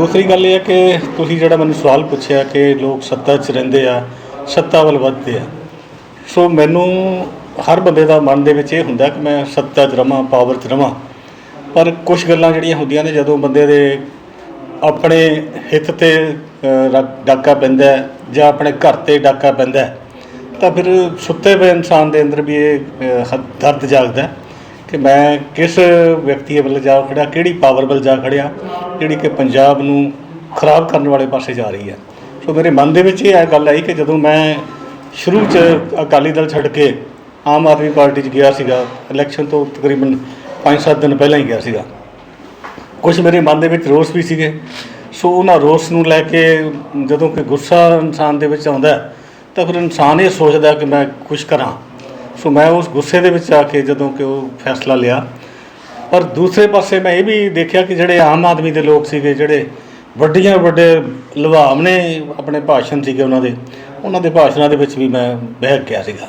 ਦੂਸਰੀ ਗੱਲ ਇਹ ਹੈ ਕਿ ਤੁਸੀਂ ਜਿਹੜਾ ਮੈਨੂੰ ਸਵਾਲ ਪੁੱਛਿਆ ਕਿ ਲੋਕ ਸੱਤਾ 'ਚ ਰਹਿੰਦੇ ਆ ਸੱਤਾ ਵੱਲ ਵੱਧਦੇ ਆ। ਸੋ ਮੈਨੂੰ ਹਰ ਬੰਦੇ ਦਾ ਮਨ ਦੇ ਵਿੱਚ ਇਹ ਹੁੰਦਾ ਕਿ ਮੈਂ ਸੱਤਾ 'ਚ ਰਵਾਂ ਪਾਵਰ 'ਚ ਰਵਾਂ। ਪਰ ਕੁਝ ਗੱਲਾਂ ਜਿਹੜੀਆਂ ਹੁੰਦੀਆਂ ਨੇ ਜਦੋਂ ਬੰਦੇ ਦੇ ਆਪਣੇ ਹਿੱਤ ਤੇ ਅ, ਡਾਕਾ ਪੈਂਦਾ ਜਾਂ ਆਪਣੇ ਘਰ ਤੇ ਡਾਕਾ ਪੈਂਦਾ ਤਾਂ ਫਿਰ ਸੁੱਤੇ ਪਏ ਇਨਸਾਨ ਦੇ ਅੰਦਰ ਵੀ ਇਹ ਦਰਦ ਜਾਗਦਾ ਕਿ ਮੈਂ ਕਿਸ ਵਿਅਕਤੀ ਵੱਲ ਜਾ ਖੜਿਆ, ਕਿਹੜੀ ਪਾਵਰ ਵੱਲ ਜਾ ਖੜਿਆ, ਜਿਹੜੀ ਕਿ ਪੰਜਾਬ ਨੂੰ ਖਰਾਬ ਕਰਨ ਵਾਲੇ ਪਾਸੇ ਜਾ ਰਹੀ ਹੈ। ਸੋ ਮੇਰੇ ਮਨ ਦੇ ਵਿੱਚ ਇਹ ਗੱਲ ਆਈ ਕਿ ਜਦੋਂ ਮੈਂ ਸ਼ੁਰੂ 'ਚ ਅਕਾਲੀ ਦਲ ਛੱਡ ਕੇ ਆਮ ਆਦਮੀ ਪਾਰਟੀ 'ਚ ਗਿਆ ਸੀਗਾ ਇਲੈਕਸ਼ਨ ਤੋਂ ਤਕਰੀਬਨ 5-7 ਦਿਨ ਪਹਿਲਾਂ ਹੀ ਗਿਆ ਸੀਗਾ ਕੁਝ ਮੇਰੇ ਮਨ ਦੇ ਵਿੱਚ ਰੋਸ ਵੀ ਸੀਗੇ। ਸੋ ਉਹਨਾਂ ਰੋਸ ਨੂੰ ਲੈ ਕੇ ਜਦੋਂ ਕਿ ਗੁੱਸਾ ਇਨਸਾਨ ਦੇ ਵਿੱਚ ਆਉਂਦਾ ਤਾਂ ਫਿਰ ਇਨਸਾਨ ਇਹ ਸੋਚਦਾ ਕਿ ਮੈਂ ਕੁਝ ਕਰਾਂ। ਸੋ ਮੈਂ ਉਸ ਗੁੱਸੇ ਦੇ ਵਿੱਚ ਆ ਕੇ ਜਦੋਂ ਕਿ ਉਹ ਫੈਸਲਾ ਲਿਆ। ਪਰ ਦੂਸਰੇ ਪਾਸੇ ਮੈਂ ਇਹ ਵੀ ਦੇਖਿਆ ਕਿ ਜਿਹੜੇ ਆਮ ਆਦਮੀ ਦੇ ਲੋਕ ਸੀਗੇ, ਜਿਹੜੇ ਵੱਡੀਆਂ ਵੱਡੇ ਲੁਭਾਵਣੇ ਆਪਣੇ ਭਾਸ਼ਣ ਸੀਗੇ ਉਹਨਾਂ ਦੇ ਉਹਨਾਂ ਦੇ ਭਾਸ਼ਣਾਂ ਦੇ ਵਿੱਚ ਵੀ ਮੈਂ ਬਹਿ ਗਿਆ ਸੀਗਾ।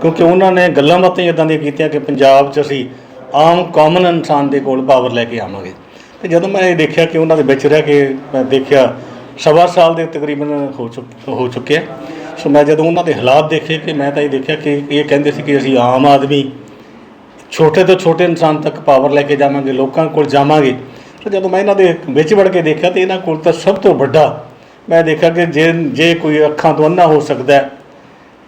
ਕਿਉਂਕਿ ਉਹਨਾਂ ਨੇ ਗੱਲਾਂ ਬਾਤਾਂ ਹੀ ਇਦਾਂ ਦੀਆਂ ਕੀਤੀਆਂ ਕਿ ਪੰਜਾਬ 'ਚ ਅਸੀਂ ਆਮ ਕਾਮਨ ਇਨਸਾਨ ਦੇ ਕੋਲ ਪਾਵਰ ਲੈ ਕੇ ਆਵਾਂਗੇ। ਤੇ ਜਦੋਂ ਮੈਂ ਇਹ ਦੇਖਿਆ ਕਿ ਉਹਨਾਂ ਦੇ ਵਿੱਚ ਰਹਿ ਕੇ ਮੈਂ ਦੇਖਿਆ, ਸਵਾ ਸਾਲ ਦੇ ਤਕਰੀਬਨ ਹੋ ਚੁੱਕ, ਹੋ ਚੁੱਕੇ ਸੋ ਮੈਂ ਜਦੋਂ ਉਹਨਾਂ ਦੇ ਹਾਲਾਤ ਦੇਖੇ ਕਿ ਮੈਂ ਤਾਂ ਇਹ ਦੇਖਿਆ ਕਿ ਇਹ ਕਹਿੰਦੇ ਸੀ ਕਿ ਅਸੀਂ ਆਮ ਆਦਮੀ ਛੋਟੇ ਤੋਂ ਛੋਟੇ ਇਨਸਾਨ ਤੱਕ ਪਾਵਰ ਲੈ ਕੇ ਜਾਵਾਂਗੇ ਲੋਕਾਂ ਕੋਲ ਜਾਵਾਂਗੇ। ਤੇ ਜਦੋਂ ਮੈਂ ਇਹਨਾਂ ਦੇ ਵਿੱਚ ਵੜ ਕੇ ਦੇਖਿਆ ਤੇ ਇਹਨਾਂ ਕੋਲ ਤਾਂ ਸਭ ਤੋਂ ਵੱਡਾ ਮੈਂ ਦੇਖਿਆ ਕਿ ਜੇ ਜੇ ਕੋਈ ਅੱਖਾਂ ਤੋਂ ਅੰਨਾ ਹੋ ਸਕਦਾ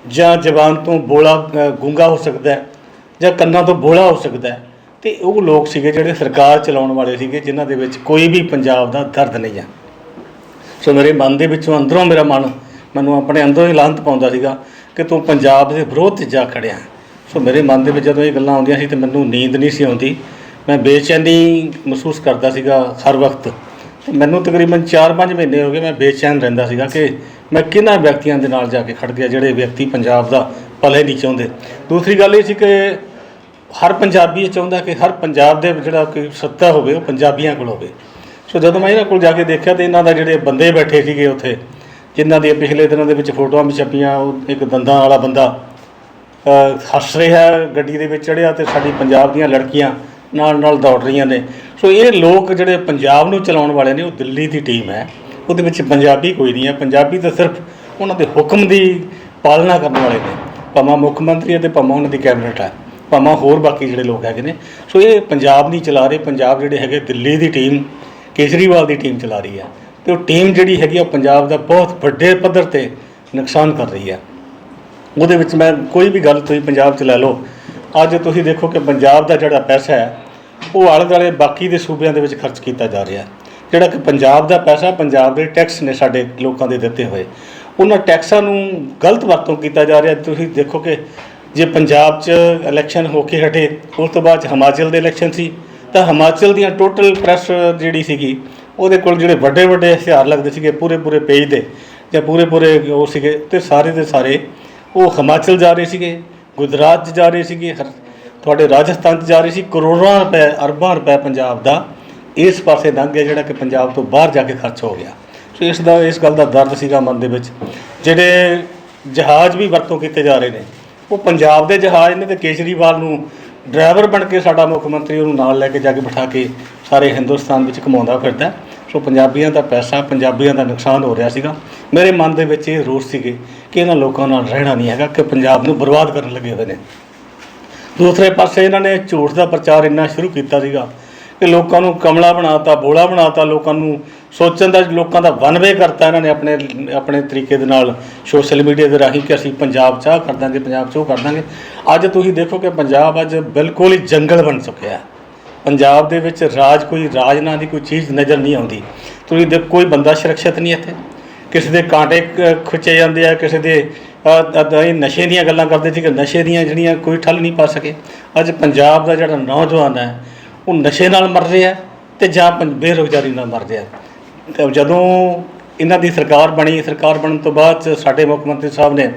ਜਾਂ ਜ਼ਬਾਨ ਤੋਂ ਬੋਲਾ ਅ, ਗੂੰਗਾ ਹੋ ਸਕਦਾ ਜਾਂ ਕੰਨਾਂ ਤੋਂ ਬੋਲਾ ਹੋ ਸਕਦਾ ਹੈ ਤੇ ਉਹ ਲੋਕ ਸੀਗੇ ਜਿਹੜੇ ਸਰਕਾਰ ਚਲਾਉਣ ਵਾਲੇ ਸੀਗੇ ਜਿਨ੍ਹਾਂ ਦੇ ਵਿੱਚ ਕੋਈ ਵੀ ਪੰਜਾਬ ਦਾ ਦਰਦ ਨਹੀਂ ਹੈ। ਸੋ ਮੇਰੇ ਮਨ ਦੇ ਵਿੱਚੋਂ ਅੰਦਰੋਂ ਮੇਰਾ ਮਨ ਮੈਨੂੰ ਆਪਣੇ ਅੰਦਰੋਂ ਹੀ ਲਾਂਤ ਪਾਉਂਦਾ ਸੀਗਾ ਕਿ ਤੂੰ ਪੰਜਾਬ ਦੇ ਵਿਰੋਧ 'ਚ ਜਾ ਖੜਿਆ। ਸੋ ਮੇਰੇ ਮਨ ਦੇ ਵਿੱਚ ਜਦੋਂ ਇਹ ਗੱਲਾਂ ਆਉਂਦੀਆਂ ਸੀ ਤੇ ਮੈਨੂੰ ਨੀਂਦ ਨਹੀਂ ਸੀ ਆਉਂਦੀ। ਮੈਂ ਬੇਚੈਨੀ ਮਹਿਸੂਸ ਕਰਦਾ ਸੀਗਾ ਹਰ ਵਕਤ। ਤੇ ਮੈਨੂੰ ਤਕਰੀਬਨ 4-5 ਮਹੀਨੇ ਹੋ ਗਏ ਮੈਂ ਬੇਚੈਨ ਰਹਿੰਦਾ ਸੀਗਾ ਕਿ ਮੈਂ ਕਿਹਨਾਂ ਵਿਅਕਤੀਆਂ ਦੇ ਨਾਲ ਜਾ ਕੇ ਖੜ ਗਿਆ ਜਿਹੜੇ ਵਿਅਕਤੀ ਪੰਜਾਬ ਦਾ ਭਲੇ ਨਹੀਂ ਚਾਹੁੰਦੇ। ਦੂਸਰੀ ਗੱਲ ਇਹ ਸੀ ਕਿ ਹਰ ਪੰਜਾਬੀ ਇਹ ਚਾਹੁੰਦਾ ਕਿ ਹਰ ਪੰਜਾਬ ਦੇ ਜਿਹੜਾ ਕੋਈ ਸੱਤਾ ਹੋਵੇ ਉਹ ਪੰਜਾਬੀਆਂ ਕੋਲ ਹੋਵੇ। ਸੋ ਜਦੋਂ ਮੈਂ ਇਹਨਾਂ ਕੋਲ ਜਾ ਕੇ ਦੇਖਿਆ ਤੇ ਇਹਨਾਂ ਦਾ ਜਿਹੜੇ ਬੰਦੇ ਬੈਠੇ ਸੀਗੇ ਉੱਥੇ ਜਿਨ੍ਹਾਂ ਦੀਆਂ ਪਿਛਲੇ ਦਿਨਾਂ ਦੇ ਵਿੱਚ ਫੋਟੋਆਂ ਵੀ ਛਪੀਆਂ, ਉਹ ਇੱਕ ਦੰਦਾਂ ਵਾਲਾ ਬੰਦਾ ਹੱਸ ਰਿਹਾ, ਗੱਡੀ ਦੇ ਵਿੱਚ ਚੜਿਆ ਤੇ ਸਾਡੀ ਪੰਜਾਬ ਦੀਆਂ ਲੜਕੀਆਂ ਨਾਲ ਨਾਲ ਦੌੜ ਰਹੀਆਂ ਨੇ। ਸੋ ਇਹ ਲੋਕ ਜਿਹੜੇ ਪੰਜਾਬ ਨੂੰ ਚਲਾਉਣ ਵਾਲੇ ਨੇ, ਉਹ ਦਿੱਲੀ ਦੀ ਟੀਮ ਹੈ। ਉਹਦੇ ਵਿੱਚ ਪੰਜਾਬੀ ਕੋਈ ਨਹੀਂ ਹੈ। ਪੰਜਾਬੀ ਤਾਂ ਸਿਰਫ ਉਹਨਾਂ ਦੇ ਹੁਕਮ ਦੀ ਪਾਲਣਾ ਕਰਨ ਵਾਲੇ ਨੇ। ਭਾਵੇਂ ਮੁੱਖ ਮੰਤਰੀ ਹੈ ਤੇ ਭਾਵੇਂ ਉਹਨਾਂ ਦੀ ਕੈਬਨਿਟ ਹੈ। ਭਾਵੇਂ ਹੋਰ ਬਾਕੀ ਜਿਹੜੇ ਲੋਕ ਹੈਗੇ ਨੇ। ਸੋ ਇਹ ਪੰਜਾਬ ਨਹੀਂ ਚਲਾ ਰਹੇ। ਪੰਜਾਬ ਜਿਹੜੇ ਹੈਗੇ, ਦਿੱਲੀ ਦੀ ਟੀਮ, ਕੇਜਰੀਵਾਲ ਦੀ ਟੀਮ ਚਲਾ ਰਹੀ ਹੈ। ਤੇ ਉਹ ਟੀਮ ਜਿਹੜੀ ਹੈਗੀ ਆ ਉਹ ਪੰਜਾਬ ਦਾ ਬਹੁਤ ਵੱਡੇ ਪੱਧਰ ਤੇ ਨੁਕਸਾਨ ਕਰ ਰਹੀ ਹੈ ਉਹਦੇ ਵਿੱਚ ਮੈਂ ਕੋਈ ਵੀ ਗੱਲ ਤੁਸੀਂ ਪੰਜਾਬ 'ਚ ਲੈ ਲਓ। ਅੱਜ ਤੁਸੀਂ ਦੇਖੋ ਕਿ ਪੰਜਾਬ ਦਾ ਜਿਹੜਾ ਪੈਸਾ ਹੈ, ਉਹ ਆਲੇ ਦੁਆਲੇ ਬਾਕੀ ਦੇ ਸੂਬਿਆਂ ਦੇ ਵਿੱਚ ਖਰਚ ਕੀਤਾ ਜਾ ਰਿਹਾ। ਹੈ ਜਿਹੜਾ ਕਿ ਪੰਜਾਬ ਦਾ ਪੈਸਾ, ਪੰਜਾਬ ਦੇ ਟੈਕਸ ਨੇ ਸਾਡੇ ਲੋਕਾਂ ਦੇ ਦਿੱਤੇ ਹੋਏ। ਉਹਨਾਂ ਟੈਕਸਾਂ ਨੂੰ ਗਲਤ ਵਰਤੋਂ ਕੀਤਾ ਜਾ ਰਿਹਾ। ਤੁਸੀਂ ਦੇਖੋ ਕਿ ਜੇ ਪੰਜਾਬ 'ਚ ਇਲੈਕਸ਼ਨ ਹੋ ਕੇ ਹਟੇ, ਉਸ ਤੋਂ ਬਾਅਦ 'ਚ ਹਿਮਾਚਲ ਦੇ ਇਲੈਕਸ਼ਨ ਸੀ। ਤਾਂ ਹਿਮਾਚਲ ਦੀਆਂ ਟੋਟਲ ਪ੍ਰੈਸ ਜਿਹੜੀ ਸੀਗੀ ਉਹਦੇ ਕੋਲ ਜਿਹੜੇ ਵੱਡੇ ਵੱਡੇ ਹਥਿਆਰ ਲੱਗਦੇ ਸੀਗੇ ਪੂਰੇ ਪੂਰੇ ਪੇਜ ਦੇ ਜਾਂ ਪੂਰੇ ਪੂਰੇ ਉਹ ਸੀਗੇ ਤੇ ਸਾਰੇ ਦੇ ਸਾਰੇ ਉਹ ਹਿਮਾਚਲ ਜਾ ਰਹੇ ਸੀਗੇ, ਗੁਜਰਾਤ 'ਚ ਜਾ ਰਹੇ ਸੀਗੇ, ਹਰ- ਤੁਹਾਡੇ ਰਾਜਸਥਾਨ 'ਚ ਜਾ ਰਹੇ ਸੀ, ਕਰੋੜਾਂ ਰੁਪਏ, ਅਰਬਾਂ ਰੁਪਏ ਪੰਜਾਬ ਦਾ ਇਸ ਪਾਸੇ ਲੰਘ ਗਿਆ ਜਿਹੜਾ ਕਿ ਪੰਜਾਬ ਤੋਂ ਬਾਹਰ ਜਾ ਕੇ ਖਰਚ ਹੋ ਗਿਆ। ਸੋ ਇਸ ਦਾ, ਇਸ ਗੱਲ ਦਾ ਦਰਦ ਸੀਗਾ ਮਨ ਦੇ ਵਿੱਚ। ਜਿਹੜੇ ਜਹਾਜ਼ ਵੀ ਵਰਤੋਂ ਕੀਤੇ ਜਾ ਰਹੇ ਨੇ, ਉਹ ਪੰਜਾਬ ਦੇ ਜਹਾਜ਼ ਨੇ ਤੇ ਕੇਜਰੀਵਾਲ ਨੂੰ ਡਰਾਈਵਰ ਬਣ ਕੇ ਸਾਡਾ ਮੁੱਖ ਮੰਤਰੀ ਉਹਨੂੰ ਨਾਲ ਲੈ ਕੇ ਜਾ ਕੇ ਬਿਠਾ ਕੇ ਸਾਰੇ ਹਿੰਦੁਸਤਾਨ ਵਿੱਚ ਘੁਮਾਉਂਦਾ ਫਿਰਦਾ। ਸੋ ਪੰਜਾਬੀਆਂ ਦਾ ਪੈਸਾ, ਪੰਜਾਬੀਆਂ ਦਾ ਨੁਕਸਾਨ ਹੋ ਰਿਹਾ ਸੀਗਾ। ਮੇਰੇ ਮਨ ਦੇ ਵਿੱਚ ਇਹ ਰੋਸ ਸੀਗੇ ਕਿ ਇਹਨਾਂ ਲੋਕਾਂ ਨਾਲ ਰਹਿਣਾ ਨਹੀਂ ਹੈਗਾ, ਕਿ ਪੰਜਾਬ ਨੂੰ ਬਰਬਾਦ ਕਰਨ ਲੱਗੇ ਹੋਏ ਨੇ। ਦੂਸਰੇ ਪਾਸੇ ਇਹਨਾਂ ਨੇ ਝੂਠ ਦਾ ਪ੍ਰਚਾਰ ਇੰਨਾ ਸ਼ੁਰੂ ਕੀਤਾ ਸੀਗਾ ਕਿ ਲੋਕਾਂ ਨੂੰ ਕਮਲਾ ਬਣਾਤਾ, ਬੋਲਾ ਬਣਾਤਾ, ਲੋਕਾਂ ਨੂੰ ਸੋਚਣ ਦਾ, ਲੋਕਾਂ ਦਾ ਵਨਵੇ ਕਰਤਾ ਇਹਨਾਂ ਨੇ ਆਪਣੇ ਆਪਣੇ ਤਰੀਕੇ ਦੇ ਨਾਲ ਸੋਸ਼ਲ ਮੀਡੀਆ ਦੇ ਰਾਹੀਂ ਕਿ ਅਸੀਂ ਪੰਜਾਬ 'ਚ ਆਹ ਕਰ ਦਾਂਗੇ, ਪੰਜਾਬ 'ਚ ਉਹ ਕਰ ਦਾਂਗੇ। ਅੱਜ ਤੁਸੀਂ ਦੇਖੋ ਕਿ ਪੰਜਾਬ ਅੱਜ ਬਿਲਕੁਲ ਹੀ ਜੰਗਲ ਬਣ ਚੁੱਕਿਆ ਹੈ। ਪੰਜਾਬ ਦੇ ਵਿੱਚ ਰਾਜ ਕੋਈ ਰਾਜ ਨਾਂ ਦੀ ਕੋਈ ਚੀਜ਼ ਨਜ਼ਰ ਨਹੀਂ ਆਉਂਦੀ। ਤੁਸੀਂ ਦੇ ਕੋਈ ਬੰਦਾ ਸੁਰੱਖਿਅਤ ਨਹੀਂ ਇੱਥੇ। ਕਿਸੇ ਦੇ ਕਾਂਟੇ ਕ- ਖਿੱਚੇ ਜਾਂਦੇ ਆ, ਕਿਸੇ ਦੇ ਨਸ਼ੇ ਦੀਆਂ ਗੱਲਾਂ ਕਰਦੇ ਸੀ ਕਿ ਨਸ਼ੇ ਦੀਆਂ ਜਿਹੜੀਆਂ ਕੋਈ ਠੱਲ ਨਹੀਂ ਪਾ ਸਕੇ। ਅੱਜ ਪੰਜਾਬ ਦਾ ਜਿਹੜਾ ਨੌਜਵਾਨ ਹੈ, ਉਹ ਨਸ਼ੇ ਨਾਲ ਮਰ ਰਿਹਾ ਤੇ ਜਾਂ ਪੰ- ਬੇਰੁਜ਼ਗਾਰੀ ਨਾਲ ਮਰ ਰਿਹਾ। ਤੇ ਜਦੋਂ ਇਹਨਾਂ ਦੀ ਸਰਕਾਰ ਬਣੀ, ਸਰਕਾਰ ਬਣਨ ਤੋਂ ਬਾਅਦ 'ਚ ਸਾਡੇ ਮੁੱਖ ਮੰਤਰੀ ਸਾਹਿਬ ਨੇ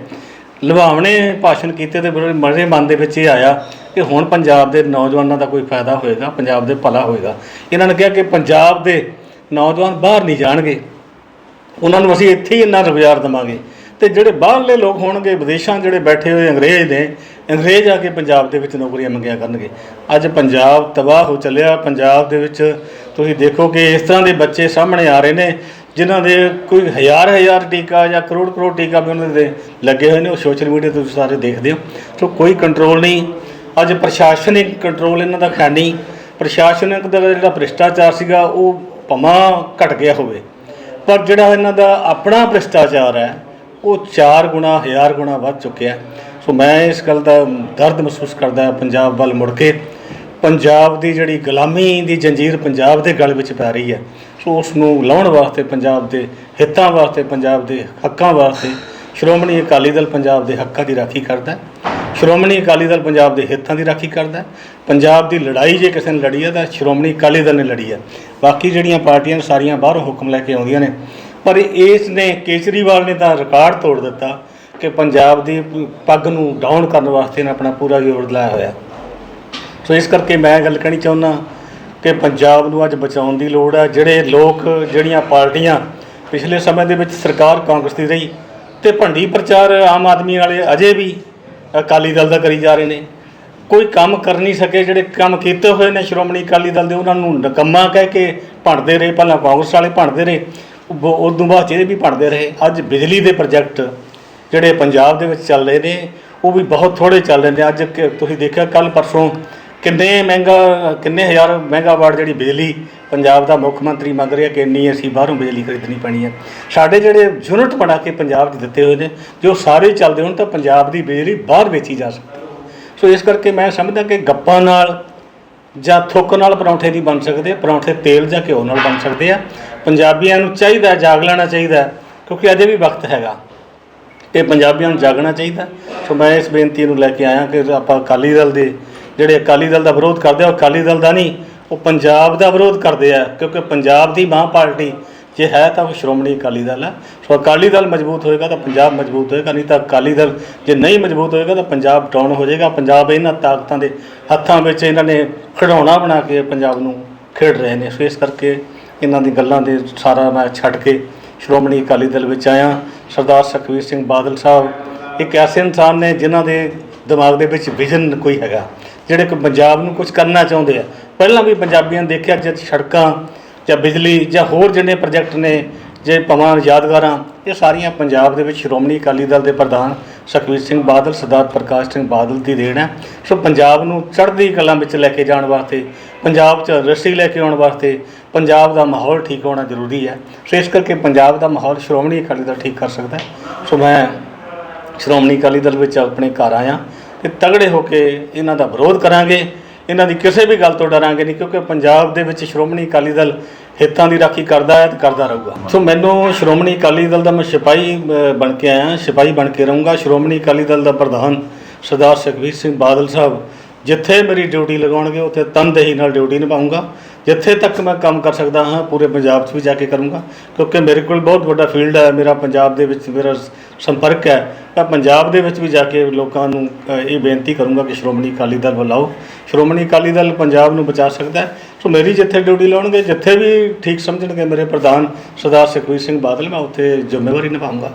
ਲੁਭਾਵਣੇ ਭਾਸ਼ਣ ਕੀਤੇ ਤੇ ਬੜੇ ਮਜ਼ੇ ਮਨ ਦੇ ਵਿੱਚ ਇਹ ਆਇਆ ਕਿ ਹੁਣ ਪੰਜਾਬ ਦੇ ਨੌਜਵਾਨਾਂ ਦਾ ਕੋਈ ਫਾਇਦਾ ਹੋਏਗਾ, ਪੰਜਾਬ ਦੇ ਭਲਾ ਹੋਏਗਾ। ਇਹਨਾਂ ਨੇ ਕਿਹਾ ਕਿ ਪੰਜਾਬ ਦੇ ਨੌਜਵਾਨ ਬਾਹਰ ਨਹੀਂ ਜਾਣਗੇ। ਉਹਨਾਂ ਨੂੰ ਅਸੀਂ ਇੱਥੇ ਹੀ ਇੰਨਾ ਰੁਜ਼ਗਾਰ ਦੇਵਾਂਗੇ। ਤੇ ਜਿਹੜੇ ਬਾਹਰਲੇ ਲੋਕ ਹੋਣਗੇ, ਵਿਦੇਸ਼ਾਂ ਜਿਹੜੇ ਬੈਠੇ ਹੋਏ ਅੰਗਰੇਜ਼ ਨੇ, ਅੰਗਰੇਜ਼ ਆ ਕੇ ਪੰਜਾਬ ਦੇ ਵਿੱਚ ਨੌਕਰੀਆਂ ਮੰਗਿਆ ਕਰਨਗੇ। ਅੱਜ ਪੰਜਾਬ ਤਬਾਹ ਹੋ ਚੱਲਿਆ। ਪੰਜਾਬ ਦੇ ਵਿੱਚ ਤੁਸੀਂ ਦੇਖੋ ਕਿ ਇਸ ਤਰ੍ਹਾਂ ਦੇ ਬੱਚੇ ਸਾਹਮਣੇ ਆ ਰਹੇ ਨੇ। ਜਿਨ੍ਹਾਂ ਦੇ ਕੋਈ ਹਜ਼ਾਰ ਹਜ਼ਾਰ ਟੀਕਾ ਜਾਂ ਕਰੋੜ ਕਰੋੜ ਟੀਕਾ ਵੀ ਉਹਨਾਂ ਦੇ ਲੱਗੇ ਹੋਏ ਨੇ, ਉਹ ਸੋਸ਼ਲ ਮੀਡੀਆ ਤੇ ਤੁਸੀਂ ਸਾਰੇ ਦੇਖਦੇ ਹੋ। ਸੋ ਕੋਈ ਕੰਟਰੋਲ ਨਹੀਂ। ਅੱਜ ਪ੍ਰਸ਼ਾਸਨਿਕ ਕੰਟਰੋਲ ਇਹਨਾਂ ਦਾ ਹੈ ਨਹੀਂ। ਪ੍ਰਸ਼ਾਸਨਿਕ ਦਾ ਜਿਹੜਾ ਭ੍ਰਿਸ਼ਟਾਚਾਰ ਸੀਗਾ, ਉਹ ਭਮਾ ਘਟ ਗਿਆ ਹੋਵੇ। ਪਰ ਜਿਹੜਾ ਇਹਨਾਂ ਦਾ ਆਪਣਾ ਭ੍ਰਿਸ਼ਟਾਚਾਰ ਹੈ, ਉਹ 4 ਗੁਣਾ, ਹਜ਼ਾਰ ਗੁਣਾ ਵੱਧ ਚੁੱਕਿਆ ਸੋ ਮੈਂ ਇਸ ਗੱਲ ਦਾ ਦਰਦ ਮਹਿਸੂਸ ਕਰਦਾ ਪੰਜਾਬ ਵੱਲ ਮੁੜ ਕੇ। ਪੰਜਾਬ ਦੀ ਜਿਹੜੀ ਗੁਲਾਮੀ ਦੀ ਜੰਜੀਰ ਪੰਜਾਬ ਦੇ ਗਲ ਵਿੱਚ ਪੈ ਰਹੀ ਹੈ। ਸੋ ਉਸ ਨੂੰ ਲਾਉਣ ਵਾਸਤੇ ਪੰਜਾਬ ਦੇ ਹਿੱਤਾਂ ਵਾਸਤੇ, ਪੰਜਾਬ ਦੇ ਹੱਕਾਂ ਵਾਸਤੇ। ਸ਼੍ਰੋਮਣੀ ਅਕਾਲੀ ਦਲ ਪੰਜਾਬ ਦੇ ਹੱਕਾਂ ਦੀ ਰਾਖੀ ਕਰਦਾ ਸ਼੍ਰੋਮਣੀ ਅਕਾਲੀ ਦਲ ਪੰਜਾਬ ਦੇ ਹਿੱਤਾਂ ਦੀ ਰਾਖੀ ਕਰਦਾ ਪੰਜਾਬ ਦੀ ਲੜਾਈ ਜੇ ਕਿਸੇ ਨੇ ਲੜੀ ਹੈ, ਤਾਂ ਸ਼੍ਰੋਮਣੀ ਅਕਾਲੀ ਦਲ ਨੇ ਲੜੀ ਹੈ। ਬਾਕੀ ਜਿਹੜੀਆਂ ਪਾਰਟੀਆਂ ਸਾਰੀਆਂ ਬਾਹਰੋਂ ਹੁਕਮ ਲੈ ਕੇ ਆਉਂਦੀਆਂ ਨੇ। ਪਰ ਇਸ ਨੇ ਕੇਜਰੀਵਾਲ ਨੇ ਤਾਂ ਰਿਕਾਰਡ ਤੋੜ ਦਿੱਤਾ ਕਿ ਪੰਜਾਬ ਦੀ ਪੱਗ ਨੂੰ ਡਾਊਨ ਕਰਨ ਵਾਸਤੇ ਨੇ ਆਪਣਾ ਪੂਰਾ ਜ਼ੋਰ ਲਾਇਆ ਹੋਇਆ। ਸੋ ਇਸ ਕਰਕੇ ਮੈਂ ਗੱਲ ਕਹਿਣੀ ਚਾਹੁੰਦਾ ਕਿ ਪੰਜਾਬ ਨੂੰ ਅੱਜ ਬਚਾਉਣ ਦੀ ਲੋੜ ਹੈ। ਜਿਹੜੇ ਲੋਕ, ਜਿਹੜੀਆਂ ਪਾਰਟੀਆਂ ਪਿਛਲੇ ਸਮੇਂ ਦੇ ਵਿੱਚ ਸਰਕਾਰ ਕਾਂਗਰਸ ਦੀ ਰਹੀ ਤੇ ਭੰਡੀ ਪ੍ਰਚਾਰ ਆਮ ਆਦਮੀ ਵਾਲੇ ਅਜੇ ਵੀ ਅਕਾਲੀ ਦਲ ਦਾ ਕਰੀ ਜਾ ਰਹੇ ਨੇ। ਕੋਈ ਕੰਮ ਕਰ ਨਹੀਂ ਸਕੇ, ਜਿਹੜੇ ਕੰਮ ਕੀਤੇ ਹੋਏ ਨੇ ਸ਼੍ਰੋਮਣੀ ਅਕਾਲੀ ਦਲ ਦੇ, ਉਹਨਾਂ ਨੂੰ ਨਕੰਮਾ ਕਹਿ ਕੇ ਭੰਡਦੇ ਰਹੇ। ਪਹਿਲਾਂ ਕਾਂਗਰਸ ਵਾਲੇ ਭੰਡਦੇ ਰਹੇ ਉਸ ਤੋਂ ਬਾਅਦ 'ਚ ਵੀ ਭੰਡਦੇ ਰਹੇ। ਅੱਜ ਬਿਜਲੀ ਦੇ ਪ੍ਰੋਜੈਕਟ ਜਿਹੜੇ ਪੰਜਾਬ ਦੇ ਵਿੱਚ ਚੱਲ ਰਹੇ ਨੇ, ਉਹ ਵੀ ਬਹੁਤ ਥੋੜੇ ਚੱਲ ਰਹੇ ਨੇ। ਅੱਜ ਕਿ ਤੁਸੀਂ ਦੇਖਿਆ ਕੱਲ ਪਰਸੋਂ ਕਿੰਨੇ ਮਹਿੰਗਾ, ਕਿੰਨੇ ਹਜ਼ਾਰ ਮਹਿੰਗਾ ਮੈਗਾਵਾਟ ਜਿਹੜੀ ਬਿਜਲੀ ਪੰਜਾਬ ਦਾ ਮੁੱਖ ਮੰਤਰੀ ਮੰਗ ਰਿਹਾ ਕਿ ਇੰਨੀ ਅਸੀਂ ਬਾਹਰੋਂ ਬਿਜਲੀ ਖਰੀਦਣੀ ਪੈਣੀ ਹੈ। ਸਾਡੇ ਜਿਹੜੇ ਯੂਨਿਟ ਬਣਾ ਕੇ ਪੰਜਾਬ 'ਚ ਦਿੱਤੇ ਹੋਏ ਨੇ, ਜੋ ਸਾਰੇ ਚੱਲਦੇ ਹੋਣ ਤਾਂ ਪੰਜਾਬ ਦੀ ਬਿਜਲੀ ਬਾਹਰ ਵੇਚੀ ਜਾ ਸਕਦੀ ਸੋ ਇਸ ਕਰਕੇ ਮੈਂ ਸਮਝਦਾ ਕਿ ਗੱਪਾਂ ਨਾਲ ਜਾਂ ਥੁੱਕ ਨਾਲ ਪਰੌਂਠੇ ਨਹੀਂ ਬਣ ਸਕਦੇ, ਪਰੌਂਠੇ ਤੇਲ ਜਾਂ ਘਿਓ ਨਾਲ ਬਣ ਸਕਦੇ ਆ। ਪੰਜਾਬੀਆਂ ਨੂੰ ਚਾਹੀਦਾ ਜਾਗ ਲੈਣਾ ਚਾਹੀਦਾ ਕਿਉਂਕਿ ਅਜੇ ਵੀ ਵਕਤ ਹੈਗਾ। ਇਹ ਪੰਜਾਬੀਆਂ ਨੂੰ ਜਾਗਣਾ ਚਾਹੀਦਾ। ਸੋ ਮੈਂ ਇਸ ਬੇਨਤੀ ਨੂੰ ਲੈ ਕੇ ਆਇਆ ਕਿ ਆਪਾਂ ਅਕਾਲੀ ਦਲ ਦੇ ਜਿਹੜੇ ਅਕਾਲੀ ਦਲ ਦਾ ਵਿਰੋਧ ਕਰਦੇ ਆ, ਉਹ ਅਕਾਲੀ ਦਲ ਦਾ ਨਹੀਂ, ਉਹ ਪੰਜਾਬ ਦਾ ਵਿਰੋਧ ਕਰਦੇ ਆ, ਕਿਉਂਕਿ ਪੰਜਾਬ ਦੀ ਮਾਂ ਪਾਰਟੀ ਜੇ ਹੈ ਤਾਂ ਉਹ ਸ਼੍ਰੋਮਣੀ ਅਕਾਲੀ ਦਲ ਹੈ। ਸੋ ਅਕਾਲੀ ਦਲ ਮਜ਼ਬੂਤ ਹੋਏਗਾ ਤਾਂ ਪੰਜਾਬ ਮਜ਼ਬੂਤ ਹੋਏਗਾ, ਨਹੀਂ ਤਾਂ ਅਕਾਲੀ ਦਲ ਜੇ ਨਹੀਂ ਮਜ਼ਬੂਤ ਹੋਏਗਾ ਤਾਂ ਪੰਜਾਬ ਡਾਊਨ ਹੋ ਜਾਏਗਾ। ਪੰਜਾਬ ਇਹਨਾਂ ਤਾਕਤਾਂ ਦੇ ਹੱਥਾਂ ਵਿੱਚ ਇਹਨਾਂ ਨੇ ਖਿਡੌਣਾ ਬਣਾ ਕੇ ਪੰਜਾਬ ਨੂੰ ਖੇਡ ਰਹੇ ਨੇ। ਸੋ ਇਸ ਕਰਕੇ ਇਹਨਾਂ ਦੀ ਗੱਲਾਂ ਦੇ ਸਾਰਾ ਮੈਂ ਛੱਡ ਕੇ ਸ਼੍ਰੋਮਣੀ ਅਕਾਲੀ ਦਲ ਵਿੱਚ ਆਇਆ। ਸਰਦਾਰ ਸੁਖਬੀਰ ਸਿੰਘ ਬਾਦਲ ਸਾਹਿਬ ਇੱਕ ਐਸੇ ਇਨਸਾਨ ਨੇ ਜਿਨ੍ਹਾਂ ਦੇ ਦਿਮਾਗ ਦੇ ਵਿੱਚ ਵਿਜ਼ਨ ਕੋਈ ਹੈਗਾ। ਜਿਹੜੇ ਕਿ ਪੰਜਾਬ ਨੂੰ ਕੁਝ ਕਰਨਾ ਚਾਹੁੰਦੇ ਆ। ਪਹਿਲਾਂ ਵੀ ਪੰਜਾਬੀਆਂ ਨੇ ਦੇਖਿਆ ਜਦ ਸੜਕਾਂ ਜਾਂ ਬਿਜਲੀ ਜਾਂ ਹੋਰ ਜਿਹੜੇ ਪ੍ਰੋਜੈਕਟ ਨੇ, ਜੇ ਭਵਾਂ ਯਾਦਗਾਰਾਂ, ਇਹ ਸਾਰੀਆਂ ਪੰਜਾਬ ਦੇ ਵਿੱਚ ਸ਼੍ਰੋਮਣੀ ਅਕਾਲੀ ਦਲ ਦੇ ਪ੍ਰਧਾਨ ਸੁਖਬੀਰ ਸਿੰਘ ਬਾਦਲ, ਸਰਦਾਰ ਪ੍ਰਕਾਸ਼ ਸਿੰਘ ਬਾਦਲ ਦੀ ਦੇਣ ਹੈ। ਸੋ ਪੰਜਾਬ ਨੂੰ ਚੜ੍ਹਦੀ ਕਲਾ ਵਿੱਚ ਲੈ ਕੇ ਜਾਣ ਵਾਸਤੇ, ਪੰਜਾਬ 'ਚ ਰਸੀ ਲੈ ਕੇ ਆਉਣ ਵਾਸਤੇ ਪੰਜਾਬ ਦਾ ਮਾਹੌਲ ਠੀਕ ਹੋਣਾ ਜ਼ਰੂਰੀ ਹੈ। ਸੋ ਇਸ ਕਰਕੇ ਪੰਜਾਬ ਦਾ ਮਾਹੌਲ ਸ਼੍ਰੋਮਣੀ ਅਕਾਲੀ ਦਲ ਠੀਕ ਕਰ ਸਕਦਾ ਸੋ ਮੈਂ ਸ਼੍ਰੋਮਣੀ ਅਕਾਲੀ ਦਲ ਵਿੱਚ ਆਪਣੇ ਘਰ ਆਇਆ। ਤੇ ਤਗੜੇ ਹੋ ਕੇ ਇਹਨਾਂ ਦਾ ਵਿਰੋਧ ਕਰਾਂਗੇ। ਇਹਨਾਂ ਦੀ ਕਿਸੇ ਵੀ ਗੱਲ ਤੋਂ ਡਰਾਂਗੇ ਨਹੀਂ, ਕਿਉਂਕਿ ਪੰਜਾਬ ਦੇ ਵਿੱਚ ਸ਼੍ਰੋਮਣੀ ਅਕਾਲੀ ਦਲ ਹਿੱਤਾਂ ਦੀ ਰਾਖੀ ਕਰਦਾ ਹੈ ਤੇ ਕਰਦਾ ਰਹੂਗਾ। ਸੋ ਮੈਨੂੰ ਸ਼੍ਰੋਮਣੀ ਅਕਾਲੀ ਦਲ ਦਾ ਮੈਂ ਸਿਪਾਹੀ ਬਣ ਕੇ ਆਇਆ, ਸਿਪਾਹੀ ਬਣ ਕੇ ਰਹੂੰਗਾ। ਸ਼੍ਰੋਮਣੀ ਅਕਾਲੀ ਦਲ ਦਾ ਪ੍ਰਧਾਨ ਸਰਦਾਰ ਸੁਖਬੀਰ ਸਿੰਘ ਬਾਦਲ ਸਾਹਿਬ ਜਿੱਥੇ ਮੇਰੀ ਡਿਊਟੀ ਲਗਾਉਣਗੇ, ਉੱਥੇ ਤਨਦੇਹੀ ਨਾਲ ਡਿਊਟੀ ਨਿਭਾਉਂਗਾ ਜਿੱਥੇ ਤੱਕ ਮੈਂ ਕੰਮ ਕਰ ਸਕਦਾ ਹਾਂ, ਪੂਰੇ ਪੰਜਾਬ 'ਚ ਵੀ ਜਾ ਕੇ ਕਰੂੰਗਾ। ਕਿਉਂਕਿ ਮੇਰੇ ਕੋਲ ਬਹੁਤ ਵੱਡਾ ਫੀਲਡ ਹੈ, ਮੇਰਾ ਪੰਜਾਬ ਦੇ ਵਿੱਚ ਮੇਰਾ ਸੰਪਰਕ ਹੈ। ਮੈਂ ਪੰਜਾਬ ਦੇ ਵਿੱਚ ਵੀ ਜਾ ਕੇ ਲੋਕਾਂ ਨੂੰ ਇਹ ਬੇਨਤੀ ਕਰੂੰਗਾ ਕਿ ਸ਼੍ਰੋਮਣੀ ਅਕਾਲੀ ਦਲ ਬੁਲਾਓ ਸ਼੍ਰੋਮਣੀ ਅਕਾਲੀ ਦਲ ਪੰਜਾਬ ਨੂੰ ਬਚਾ ਸਕਦਾ ਸੋ ਮੇਰੀ ਜਿੱਥੇ ਡਿਊਟੀ ਲਾਉਣਗੇ, ਜਿੱਥੇ ਵੀ ਠੀਕ ਸਮਝਣਗੇ ਮੇਰੇ ਪ੍ਰਧਾਨ ਸਰਦਾਰ ਸੁਖਬੀਰ ਸਿੰਘ ਬਾਦਲ, ਮੈਂ ਉੱਥੇ ਜ਼ਿੰਮੇਵਾਰੀ ਨਿਭਾਉਂਗਾ